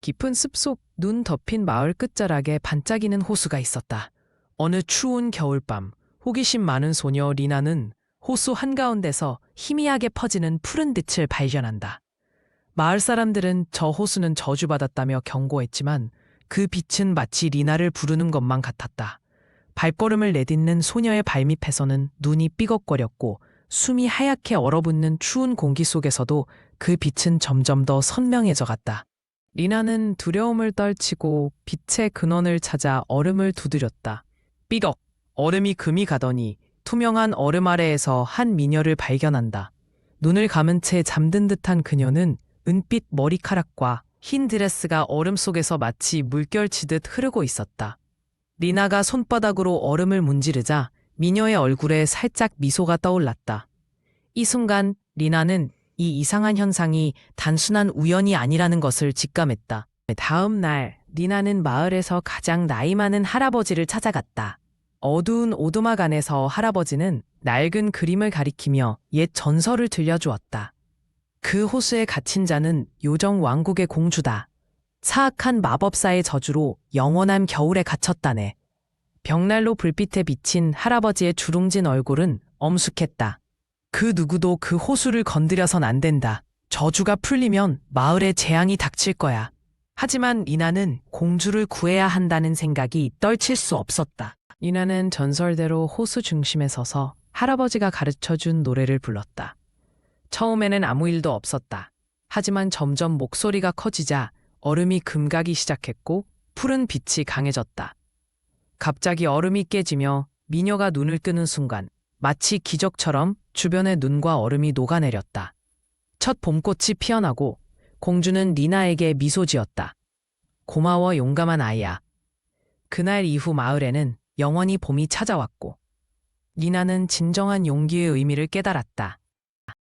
깊은 숲속 눈 덮인 마을 끝자락에 반짝이는 호수가 있었다. 어느 추운 겨울밤, 호기심 많은 소녀 리나는 호수 한가운데서 희미하게 퍼지는 푸른 빛을 발견한다. 마을 사람들은 저 호수는 저주받았다며 경고했지만 그 빛은 마치 리나를 부르는 것만 같았다. 발걸음을 내딛는 소녀의 발밑에서는 눈이 삐걱거렸고 숨이 하얗게 얼어붙는 추운 공기 속에서도 그 빛은 점점 더 선명해져 갔다. 리나는 두려움을 떨치고 빛의 근원을 찾아 얼음을 두드렸다. 삐걱! 얼음이 금이 가더니 투명한 얼음 아래에서 한 미녀를 발견한다. 눈을 감은 채 잠든 듯한 그녀는 은빛 머리카락과 흰 드레스가 얼음 속에서 마치 물결치듯 흐르고 있었다. 리나가 손바닥으로 얼음을 문지르자 미녀의 얼굴에 살짝 미소가 떠올랐다. 이 순간 리나는 이 이상한 현상이 단순한 우연이 아니라는 것을 직감했다. 다음 날 리나는 마을에서 가장 나이 많은 할아버지를 찾아갔다. 어두운 오두막 안에서 할아버지는 낡은 그림을 가리키며 옛 전설을 들려주었다. 그 호수에 갇힌 자는 요정 왕국의 공주다. 사악한 마법사의 저주로 영원한 겨울에 갇혔다네. 벽난로 불빛에 비친 할아버지의 주름진 얼굴은 엄숙했다. 그 누구도 그 호수를 건드려선 안 된다. 저주가 풀리면 마을에 재앙이 닥칠 거야. 하지만 리나는 공주를 구해야 한다는 생각이 떨칠 수 없었다. 리나는 전설대로 호수 중심에 서서 할아버지가 가르쳐 준 노래를 불렀다. 처음에는 아무 일도 없었다. 하지만 점점 목소리가 커지자 얼음이 금가기 시작했고 푸른 빛이 강해졌다. 갑자기 얼음이 깨지며 미녀가 눈을 뜨는 순간 마치 기적처럼 주변의 눈과 얼음이 녹아내렸다. 첫 봄꽃이 피어나고 공주는 리나에게 미소 지었다. 고마워 용감한 아이야. 그날 이후 마을에는 영원히 봄이 찾아왔고 리나는 진정한 용기의 의미를 깨달았다.